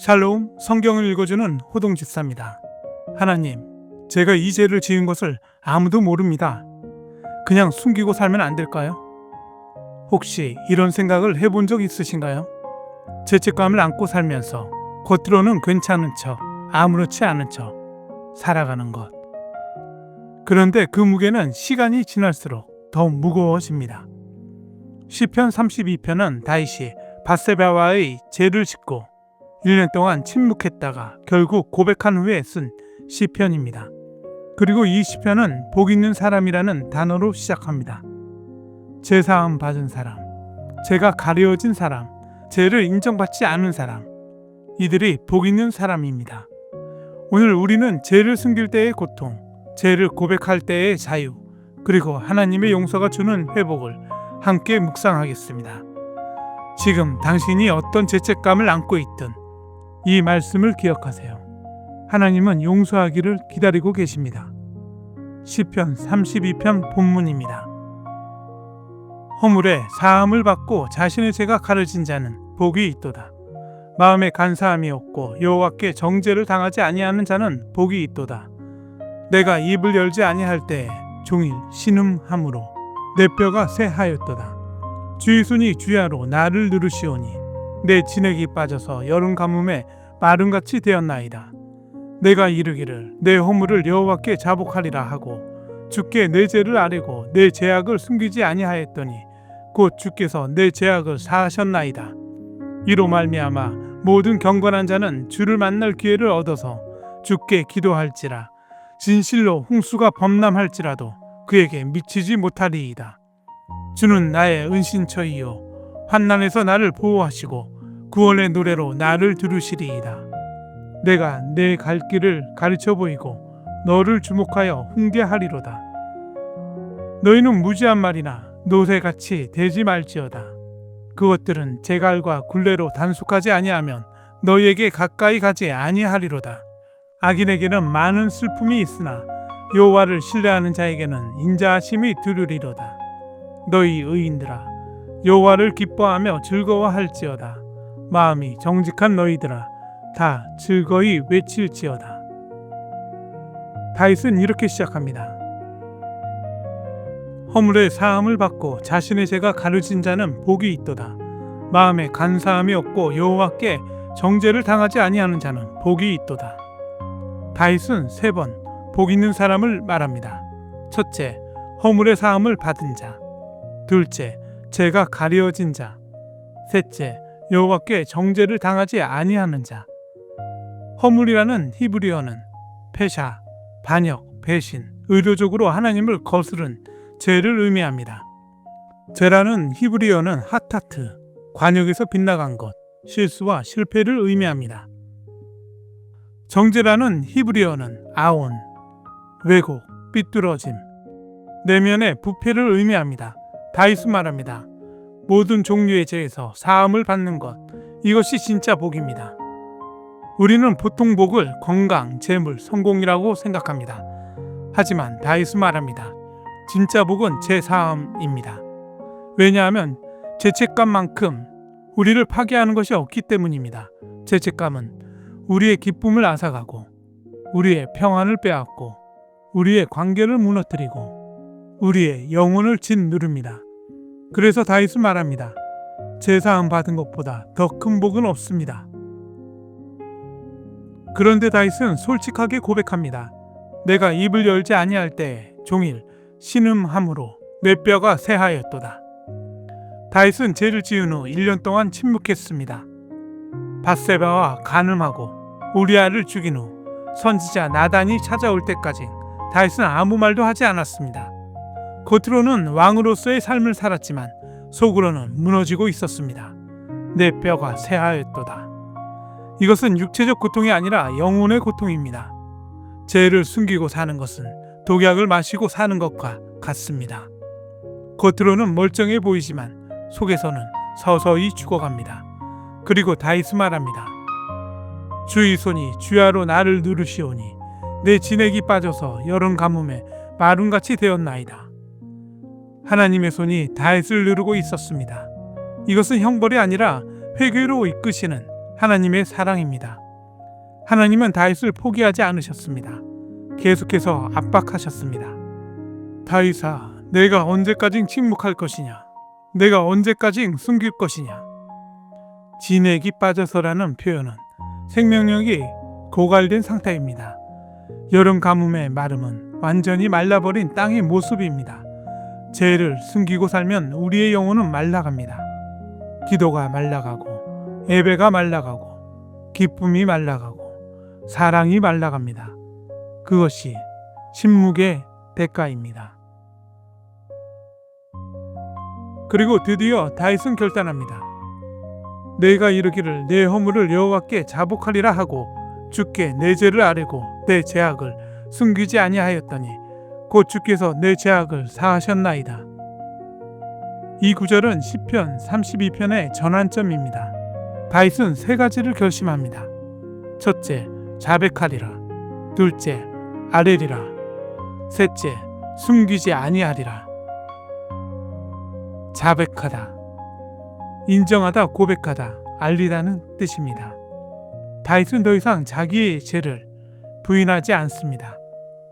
샬롬 성경을 읽어주는 호동집사입니다. 하나님, 제가 이 죄를 지은 것을 아무도 모릅니다. 그냥 숨기고 살면 안 될까요? 혹시 이런 생각을 해본 적 있으신가요? 죄책감을 안고 살면서 겉으로는 괜찮은 척, 아무렇지 않은 척 살아가는 것. 그런데 그 무게는 시간이 지날수록 더 무거워집니다. 시편 32편은 다윗이 바세바와의 죄를 짚고 1년 동안 침묵했다가 결국 고백한 후에 쓴 시편입니다. 그리고 이 시편은 복 있는 사람이라는 단어로 시작합니다. 제사함 받은 사람, 죄가 가려진 사람, 죄를 인정받지 않은 사람, 이들이 복 있는 사람입니다. 오늘 우리는 죄를 숨길 때의 고통, 죄를 고백할 때의 자유, 그리고 하나님의 용서가 주는 회복을 함께 묵상하겠습니다. 지금 당신이 어떤 죄책감을 안고 있든 이 말씀을 기억하세요. 하나님은 용서하기를 기다리고 계십니다. 시편 32편 본문입니다. 허물에 사함을 받고 자신의 죄가 가려진 자는 복이 있도다. 마음에 간사함이 없고 여호와께 정죄를 당하지 아니하는 자는 복이 있도다. 내가 입을 열지 아니할 때에 종일 신음함으로 내 뼈가 새하였도다. 주의 손이 주야로 나를 누르시오니 내 진액이 빠져서 여름 가뭄에 마름같이 되었나이다. 내가 이르기를 내 허물을 여호와께 자복하리라 하고 주께 내 죄를 아뢰고 내 죄악을 숨기지 아니하였더니 곧 주께서 내 죄악을 사하셨나이다. 이로 말미암아 모든 경건한 자는 주를 만날 기회를 얻어서 주께 기도할지라 진실로 홍수가 범람할지라도 그에게 미치지 못하리이다. 주는 나의 은신처이요 환난에서 나를 보호하시고 구원의 노래로 나를 들으시리이다. 내가 내 갈 길을 가르쳐 보이고 너를 주목하여 훈계하리로다. 너희는 무지한 말이나 노새같이 되지 말지어다. 그것들은 제갈과 굴레로 단속하지 아니하면 너희에게 가까이 가지 아니하리로다. 악인에게는 많은 슬픔이 있으나 여호와를 신뢰하는 자에게는 인자하심이 두르리로다. 너희 의인들아 여호와를 기뻐하며 즐거워할지어다. 마음이 정직한 너희들아 다 즐거이 외칠지어다. 다윗은 이렇게 시작합니다. 허물의 사함을 받고 자신의 죄가 가려진 자는 복이 있도다. 마음에 간사함이 없고 여호와께 정죄를 당하지 아니하는 자는 복이 있도다. 다윗은 세 번 복 있는 사람을 말합니다. 첫째, 허물의 사함을 받은 자. 둘째, 죄가 가려진 자. 셋째, 여호와께 정죄를 당하지 아니하는 자. 허물이라는 히브리어는 패샤, 반역, 배신, 의도적으로 하나님을 거스른 죄를 의미합니다. 죄라는 히브리어는 하타트, 관역에서 빗나간 것, 실수와 실패를 의미합니다. 정죄라는 히브리어는 아온, 왜곡, 삐뚤어짐, 내면의 부패를 의미합니다. 다이스 말합니다. 모든 종류의 죄에서 사함을 받는 것, 이것이 진짜 복입니다. 우리는 보통 복을 건강, 재물, 성공이라고 생각합니다. 하지만 다이스 말합니다. 진짜 복은 제 사함입니다. 왜냐하면 죄책감만큼 우리를 파괴하는 것이 없기 때문입니다. 죄책감은 우리의 기쁨을 앗아가고 우리의 평안을 빼앗고 우리의 관계를 무너뜨리고 우리의 영혼을 짓누릅니다. 그래서 다윗은 말합니다. 제사함 받은 것보다 더 큰 복은 없습니다. 그런데 다윗은 솔직하게 고백합니다. 내가 입을 열지 아니할 때 종일 신음함으로 내 뼈가 새하였도다. 다윗은 죄를 지은 후 1년 동안 침묵했습니다. 바세바와 간음하고 우리아를 죽인 후 선지자 나단이 찾아올 때까지 다윗은 아무 말도 하지 않았습니다. 겉으로는 왕으로서의 삶을 살았지만 속으로는 무너지고 있었습니다. 내 뼈가 새하였도다. 이것은 육체적 고통이 아니라 영혼의 고통입니다. 죄를 숨기고 사는 것은 독약을 마시고 사는 것과 같습니다. 겉으로는 멀쩡해 보이지만 속에서는 서서히 죽어갑니다. 그리고 다이스 말합니다. 주의 손이 주야로 나를 누르시오니 내 진액이 빠져서 여름 가뭄에 마름같이 되었나이다. 하나님의 손이 다윗을 누르고 있었습니다. 이것은 형벌이 아니라 회개로 이끄시는 하나님의 사랑입니다. 하나님은 다윗을 포기하지 않으셨습니다. 계속해서 압박하셨습니다. 다윗아, 내가 언제까지 침묵할 것이냐? 내가 언제까지 숨길 것이냐? 진액이 빠져서라는 표현은 생명력이 고갈된 상태입니다. 여름 가뭄의 마름은 완전히 말라버린 땅의 모습입니다. 죄를 숨기고 살면 우리의 영혼은 말라갑니다. 기도가 말라가고 예배가 말라가고 기쁨이 말라가고 사랑이 말라갑니다. 그것이 침묵의 대가입니다. 그리고 드디어 다윗은 결단합니다. 내가 이르기를 내 허물을 여호와께 자복하리라 하고 주께 내 죄를 아뢰고 내 죄악을 숨기지 아니하였더니 곧 주께서 내 죄악을 사하셨나이다. 이 구절은 시편 32편의 전환점입니다. 다윗은 세 가지를 결심합니다. 첫째, 자백하리라. 둘째, 아뢰리라. 셋째, 숨기지 아니하리라. 자백하다. 인정하다, 고백하다, 알리다는 뜻입니다. 다윗은 더 이상 자기의 죄를 부인하지 않습니다.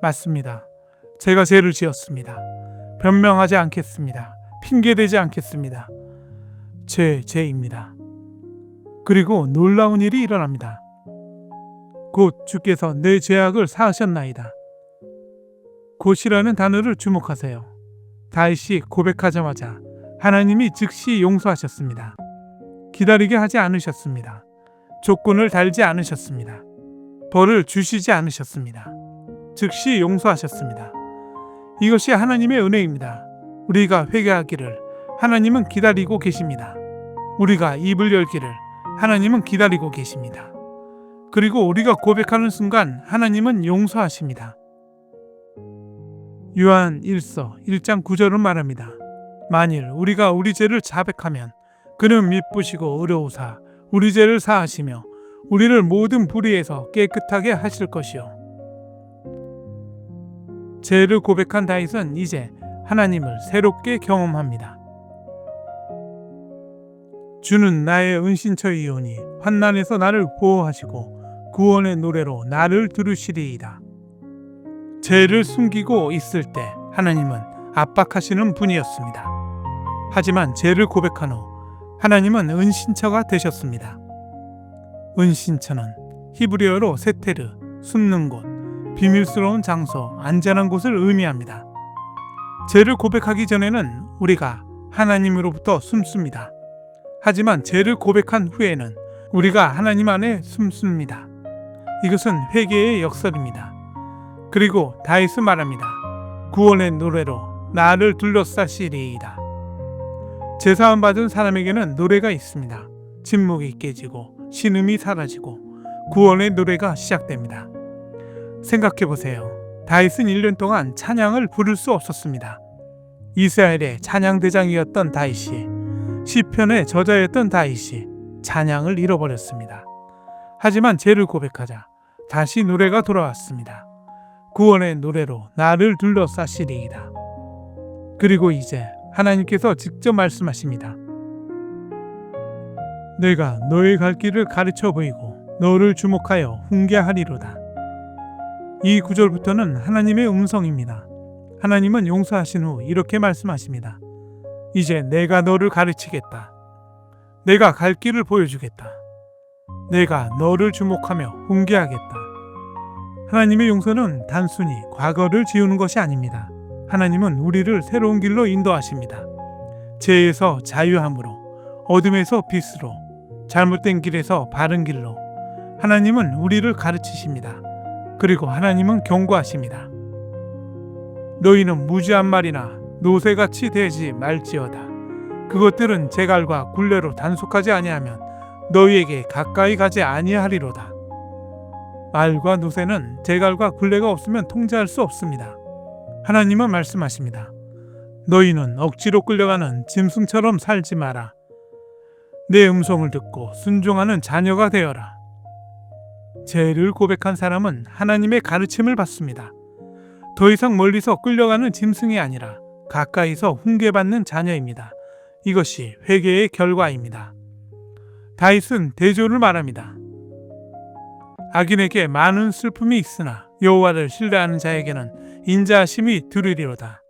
맞습니다. 제가 죄를 지었습니다. 변명하지 않겠습니다. 핑계대지 않겠습니다. 죄, 죄입니다. 그리고 놀라운 일이 일어납니다. 곧 주께서 내 죄악을 사하셨나이다. 곧이라는 단어를 주목하세요. 다윗이 고백하자마자 하나님이 즉시 용서하셨습니다. 기다리게 하지 않으셨습니다. 조건을 달지 않으셨습니다. 벌을 주시지 않으셨습니다. 즉시 용서하셨습니다. 이것이 하나님의 은혜입니다. 우리가 회개하기를 하나님은 기다리고 계십니다. 우리가 입을 열기를 하나님은 기다리고 계십니다. 그리고 우리가 고백하는 순간 하나님은 용서하십니다. 요한 1서 1장 9절은 말합니다. 만일 우리가 우리 죄를 자백하면 그는 미쁘시고 의로우사 우리 죄를 사하시며 우리를 모든 불의에서 깨끗하게 하실 것이요. 죄를 고백한 다윗은 이제 하나님을 새롭게 경험합니다. 주는 나의 은신처이오니 환난에서 나를 보호하시고 구원의 노래로 나를 들으시리이다. 죄를 숨기고 있을 때 하나님은 압박하시는 분이었습니다. 하지만 죄를 고백한 후 하나님은 은신처가 되셨습니다. 은신처는 히브리어로 세테르, 숨는 곳, 비밀스러운 장소, 안전한 곳을 의미합니다. 죄를 고백하기 전에는 우리가 하나님으로부터 숨습니다. 하지만 죄를 고백한 후에는 우리가 하나님 안에 숨습니다. 이것은 회개의 역설입니다. 그리고 다윗은 말합니다. 구원의 노래로 나를 둘러싸시리이다. 제사함 받은 사람에게는 노래가 있습니다. 침묵이 깨지고 신음이 사라지고 구원의 노래가 시작됩니다. 생각해 보세요. 다윗은 1년 동안 찬양을 부를 수 없었습니다. 이스라엘의 찬양 대장이었던 다윗이 시편의 저자였던 다윗이 찬양을 잃어버렸습니다. 하지만 죄를 고백하자 다시 노래가 돌아왔습니다. 구원의 노래로 나를 둘러싸시리이다. 그리고 이제 하나님께서 직접 말씀하십니다. 내가 너의 갈 길을 가르쳐 보이고 너를 주목하여 훈계하리로다. 이 구절부터는 하나님의 음성입니다. 하나님은 용서하신 후 이렇게 말씀하십니다. 이제 내가 너를 가르치겠다. 내가 갈 길을 보여주겠다. 내가 너를 주목하며 훈계하겠다. 하나님의 용서는 단순히 과거를 지우는 것이 아닙니다. 하나님은 우리를 새로운 길로 인도하십니다. 죄에서 자유함으로, 어둠에서 빛으로, 잘못된 길에서 바른 길로 하나님은 우리를 가르치십니다. 그리고 하나님은 경고하십니다. 너희는 무지한 말이나 노새같이 되지 말지어다. 그것들은 제갈과 굴레로 단속하지 아니하면 너희에게 가까이 가지 아니하리로다. 말과 노새는 제갈과 굴레가 없으면 통제할 수 없습니다. 하나님은 말씀하십니다. 너희는 억지로 끌려가는 짐승처럼 살지 마라. 내 음성을 듣고 순종하는 자녀가 되어라. 죄를 고백한 사람은 하나님의 가르침을 받습니다. 더 이상 멀리서 끌려가는 짐승이 아니라 가까이서 훈계받는 자녀입니다. 이것이 회개의 결과입니다. 다윗은 대조를 말합니다. 악인에게 많은 슬픔이 있으나 여호와를 신뢰하는 자에게는 인자하심이 두르리로다.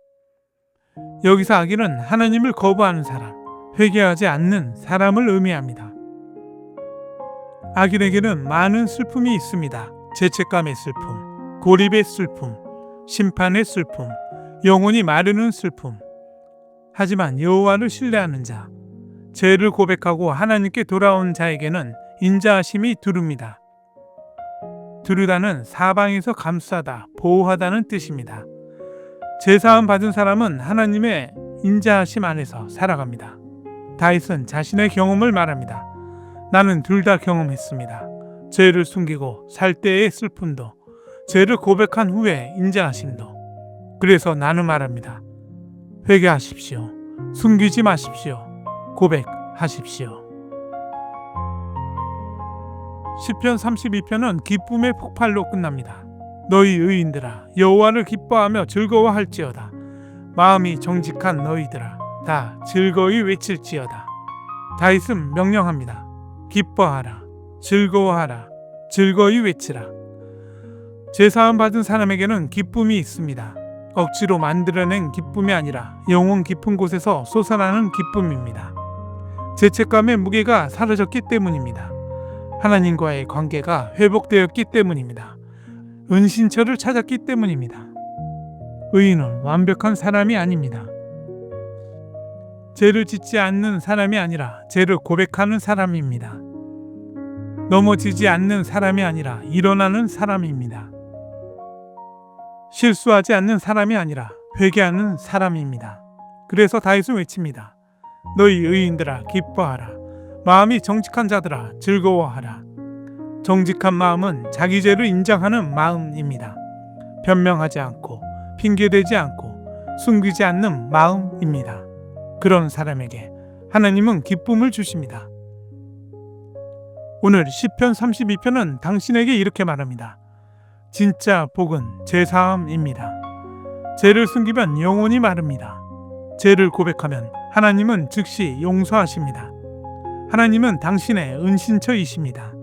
여기서 악인은 하나님을 거부하는 사람, 회개하지 않는 사람을 의미합니다. 악인에게는 많은 슬픔이 있습니다. 죄책감의 슬픔, 고립의 슬픔, 심판의 슬픔, 영혼이 마르는 슬픔. 하지만 여호와를 신뢰하는 자, 죄를 고백하고 하나님께 돌아온 자에게는 인자하심이 두릅니다. 두르다는 사방에서 감싸다, 보호하다는 뜻입니다. 제사함 받은 사람은 하나님의 인자하심 안에서 살아갑니다. 다윗은 자신의 경험을 말합니다. 나는 둘 다 경험했습니다. 죄를 숨기고 살 때의 슬픔도, 죄를 고백한 후에 인자하심도. 그래서 나는 말합니다. 회개하십시오. 숨기지 마십시오. 고백하십시오. 시편 32편은 기쁨의 폭발로 끝납니다. 너희 의인들아 여호와를 기뻐하며 즐거워할지어다. 마음이 정직한 너희들아 다 즐거이 외칠지어다. 다윗은 명령합니다. 기뻐하라, 즐거워하라, 즐거이 외치라. 제사함 받은 사람에게는 기쁨이 있습니다. 억지로 만들어낸 기쁨이 아니라 영혼 깊은 곳에서 솟아나는 기쁨입니다. 죄책감의 무게가 사라졌기 때문입니다. 하나님과의 관계가 회복되었기 때문입니다. 은신처를 찾았기 때문입니다. 의인은 완벽한 사람이 아닙니다. 죄를 짓지 않는 사람이 아니라 죄를 고백하는 사람입니다. 넘어지지 않는 사람이 아니라 일어나는 사람입니다. 실수하지 않는 사람이 아니라 회개하는 사람입니다. 그래서 다윗은 외칩니다. 너희 의인들아 기뻐하라. 마음이 정직한 자들아 즐거워하라. 정직한 마음은 자기 죄를 인정하는 마음입니다. 변명하지 않고 핑계대지 않고 숨기지 않는 마음입니다. 그런 사람에게 하나님은 기쁨을 주십니다. 오늘 시편 32편은 당신에게 이렇게 말합니다. 진짜 복은 제사함입니다. 죄를 숨기면 영혼이 마릅니다. 죄를 고백하면 하나님은 즉시 용서하십니다. 하나님은 당신의 은신처이십니다.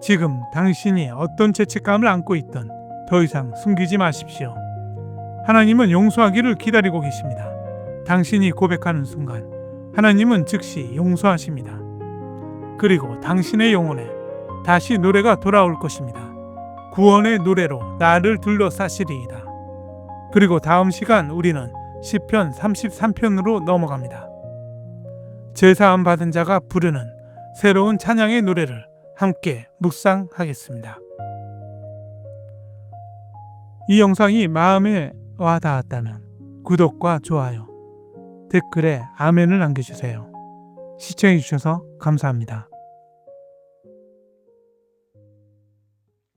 지금 당신이 어떤 죄책감을 안고 있든 더 이상 숨기지 마십시오. 하나님은 용서하기를 기다리고 계십니다. 당신이 고백하는 순간 하나님은 즉시 용서하십니다. 그리고 당신의 영혼에 다시 노래가 돌아올 것입니다. 구원의 노래로 나를 둘러싸시리이다. 그리고 다음 시간 우리는 시편 33편으로 넘어갑니다. 제사함 받은 자가 부르는 새로운 찬양의 노래를 함께 묵상하겠습니다. 이 영상이 마음에 와 닿았다면 구독과 좋아요, 댓글에 아멘을 남겨주세요. 시청해주셔서 감사합니다.